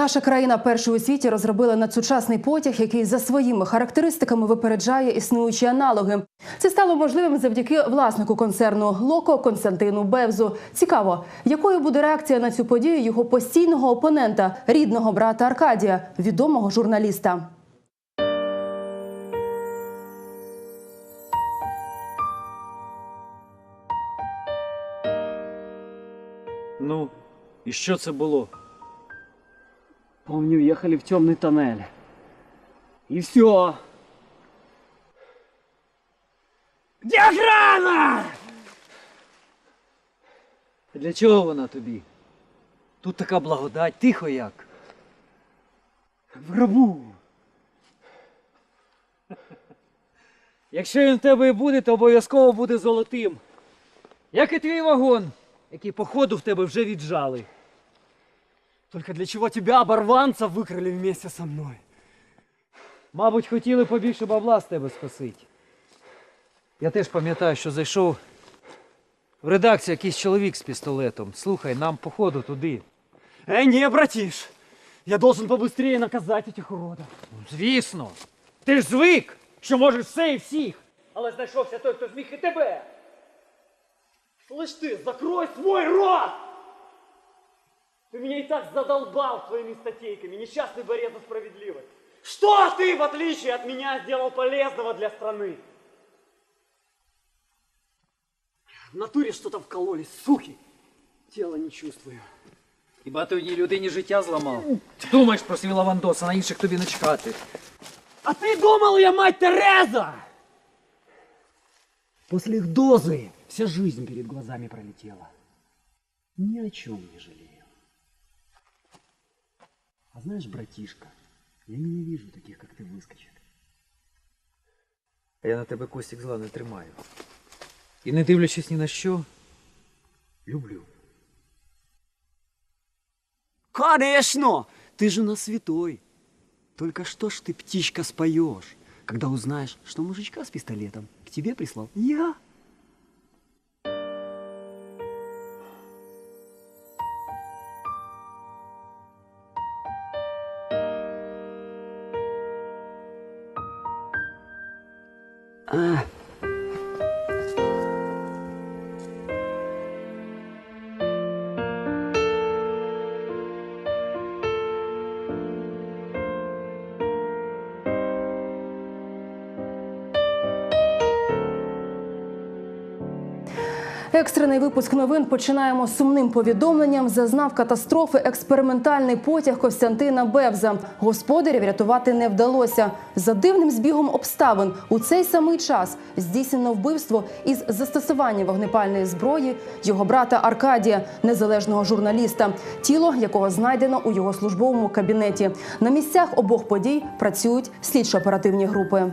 Наша країна першою у світі розробила надсучасний потяг, який за своїми характеристиками випереджає існуючі аналоги. Це стало можливим завдяки власнику концерну Локо Константину Бевзу. Цікаво, якою буде реакція на цю подію його постійного опонента, рідного брата Аркадія, відомого журналіста. Ну, і що це було? Помню, ехали в темный тоннель. И все. Где охрана? Для чого вона тобі? Тут така благодать, тихо як. В гробу. Якщо він в тебе і буде, то обов'язково буде золотим. Як і твій вагон, який походу в тебе вже віджали. Только для чего тебя, оборванца, выкрали вместе со мной? Мабуть, хотіли побільше бабла з тебе скосить. Я теж пам'ятаю, що зайшов в редакцію якийсь чоловік з пістолетом. Слухай, нам походу туди. Эй, не, братиш! Я должен побыстрее наказать этих уродов. Звісно. Ти ж звик, що можеш все і всіх. Але знайшовся той, хто зміг і тебе. Слышь ты, закрой свой рот! Ты меня и так задолбал своими статейками, несчастный борец за справедливость. Что ты, в отличие от меня, сделал полезного для страны? В натуре что-то вкололи, суки. Тело не чувствую. Хіба ти одній людині життя зламав? Думаєш про свій лавандос, а на інших тобі не чекати. А ты думал, я мать Тереза? После их дозы вся жизнь перед глазами пролетела. Ни о чем не жалею. А знаешь, братишка, я ненавижу таких, как ты, выскочек. Я на тебе Костік зла не тримаю. І не дивлячись ні на що, люблю. Конечно! Ты же на святой. Только что ж ты, птичка, споешь, когда узнаешь, что мужичка с пистолетом к тебе прислал я? Uh. Екстрений випуск новин починаємо з сумним повідомленням. Зазнав катастрофи експериментальний потяг Костянтина Бевза. Господарів рятувати не вдалося. За дивним збігом обставин у цей самий час здійснено вбивство із застосуванням вогнепальної зброї його брата Аркадія, незалежного журналіста, тіло якого знайдено у його службовому кабінеті. На місцях обох подій працюють слідчо-оперативні групи.